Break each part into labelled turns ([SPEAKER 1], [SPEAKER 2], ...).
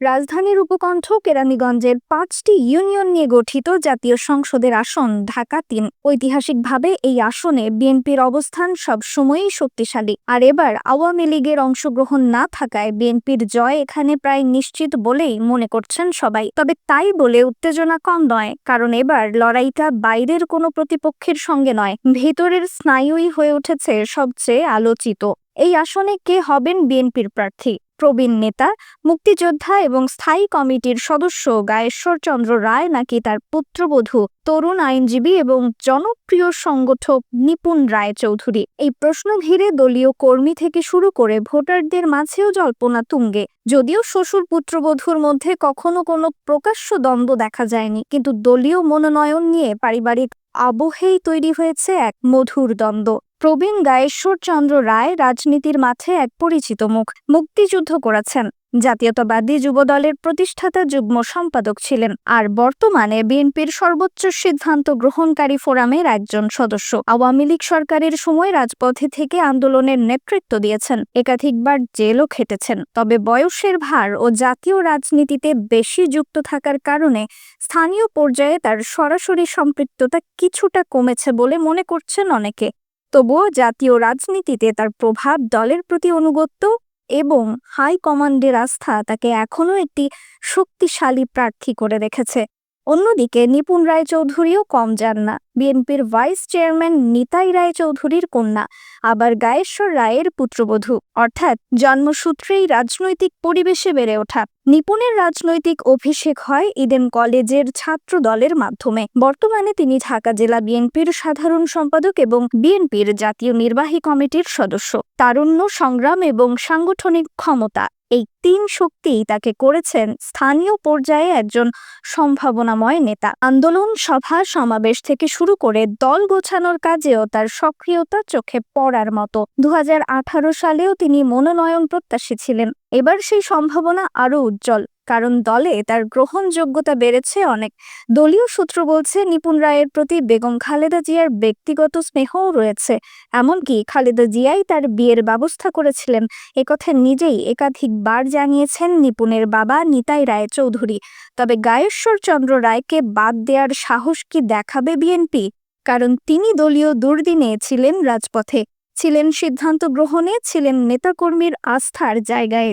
[SPEAKER 1] রাজধানীর উপকণ্ঠ কেরানীগঞ্জের পাঁচটি ইউনিয়ন নিয়ে গঠিত জাতীয় সংসদের আসন ঢাকা তিন। ঐতিহাসিকভাবে এই আসনে বিএনপির অবস্থান সবসময়ই শক্তিশালী। আর এবার আওয়ামী লীগের অংশগ্রহণ না থাকায় বিএনপির জয় এখানে প্রায় নিশ্চিত বলেই মনে করছেন সবাই। তবে তাই বলে উত্তেজনা কম নয়, কারণ এবার লড়াইটা বাইরের কোনো প্রতিপক্ষের সঙ্গে নয়, ভেতরের স্নায়ুই হয়ে উঠেছে সবচেয়ে আলোচিত। এই আসনে কে হবেন বিএনপির প্রার্থী? প্রবীণ নেতা, মুক্তিযোদ্ধা এবং স্থায়ী কমিটির সদস্য গায়েশ্বর চন্দ্র রায় নাকি তার পুত্রবধূ, তরুণ আইনজীবী এবং জনপ্রিয় সংগঠক নিপুণ রায় চৌধুরী এই প্রশ্ন ঘিরে দলীয় কর্মী থেকে শুরু করে ভোটারদের মাঝেও জল্পনা তুঙ্গে। যদিও শ্বশুর পুত্রবধূর মধ্যে কখনো কোনো প্রকাশ্য দ্বন্দ্ব দেখা যায়নি, কিন্তু দলীয় মনোনয়ন নিয়ে পারিবারিক আবহেই তৈরি হয়েছে এক মধুর দ্বন্দ্ব। প্রবীণ গায়েশ্বর চন্দ্র রায় রাজনীতির মাঠে এক পরিচিত মুখ মুক্তিযুদ্ধ করেছেন। জাতীয়তাবাদী যুবদলের প্রতিষ্ঠাতা যুগ্ম সম্পাদক ছিলেন আর বর্তমানে বিএনপির সর্বোচ্চ সিদ্ধান্ত গ্রহণকারী ফোরামের একজন সদস্য। আওয়ামী লীগ সরকারের সময় রাজপথে থেকে আন্দোলনের নেতৃত্ব দিয়েছেন। একাধিকবার জেলও খেটেছেন। তবে বয়সের ভার ও জাতীয় রাজনীতিতে বেশি যুক্ত থাকার কারণে স্থানীয় পর্যায়ে তার সরাসরি সম্পৃক্ততা কিছুটা কমেছে বলে মনে করছেন অনেকে। তবুও জাতীয় রাজনীতিতে তার প্রভাব দলের প্রতি অনুগত্য এবং হাই কমান্ডের আস্থা তাকে এখনও একটি শক্তিশালী প্রার্থী করে রেখেছে। অন্যদিকে নিপুণ রায়চৌধুরীও কম যান না। বিএনপির ভাইস চেয়ারম্যান নিতাই রায়চৌধুরীর কন্যা আবার গায়েশ্বর রায়ের পুত্রবধূ। অর্থাৎ জন্মসূত্রেই রাজনৈতিক পরিবেশে বেড়ে ওঠা। নিপুণের রাজনৈতিক অভিষেক হয় ইডেন কলেজের ছাত্র দলের মাধ্যমে। বর্তমানে তিনি ঢাকা জেলা বিএনপির সাধারণ সম্পাদক এবং বিএনপির জাতীয় নির্বাহী কমিটির সদস্য। তারুণ্য সংগ্রাম এবং সাংগঠনিক ক্ষমতা এই তিন শক্তিই তাকে করেছেন স্থানীয় পর্যায়ে একজন সম্ভাবনাময় নেতা। আন্দোলন সভা সমাবেশ থেকে শুরু করে দল গোছানোর কাজেও তার সক্রিয়তা চোখে পড়ার মতো। দু হাজার আঠারো সালেও তিনি মনোনয়ন প্রত্যাশী ছিলেন। এবার সেই সম্ভাবনা আরও উজ্জ্বল। কারণ দলে তার গ্রহণযোগ্যতা বেড়েছে অনেক। দলীয় সূত্র বলছে, নিপুণ রায়ের প্রতি বেগম খালেদা জিয়ার ব্যক্তিগত স্নেহও রয়েছে। এমনকি খালেদা জিয়াই তার বিয়ের ব্যবস্থা করেছিলেন। একথা নিজেই একাধিকবার জানিয়েছেন নিপুণের বাবা নিতাই রায় চৌধুরী। তবে গায়েশ্বর চন্দ্র রায়কে বাদ দেওয়ার সাহস কি দেখাবে বিএনপি? কারণ তিনি দলীয় দুর্দিনে ছিলেন রাজপথে। ছিলেন সিদ্ধান্ত গ্রহণে, ছিলেন নেতাকর্মীর আস্থার জায়গায়।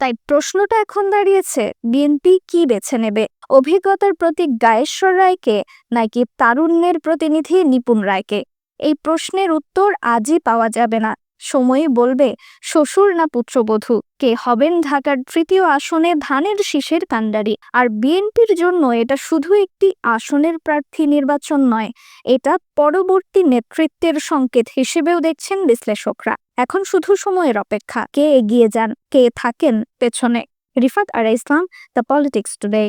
[SPEAKER 1] তাই প্রশ্নটা এখন দাঁড়িয়েছে, বিএনপি কি বেছে নেবে? অভিজ্ঞতার প্রতীক গায়েশ্বর রায়কে নাকি তারুণ্যের প্রতিনিধি নিপুণ রায়কে? এই প্রশ্নের উত্তর আজই পাওয়া যাবে না। সময়ই বলবে, শ্বশুর না পুত্রবধূ, কে হবেন ঢাকার তৃতীয় আসনে ধানের শীষের কাণ্ডারি। আর বিএনপির জন্য এটা শুধু একটি আসনের প্রার্থী নির্বাচন নয়, এটা পরবর্তী নেতৃত্বের সংকেত হিসেবেও দেখছেন বিশ্লেষকরা। এখন শুধু সময়ের অপেক্ষা। কে এগিয়ে যান, কে থাকেন পেছনে? রিফাত আর ইসলাম দ্য পলিটিক্স টুডে।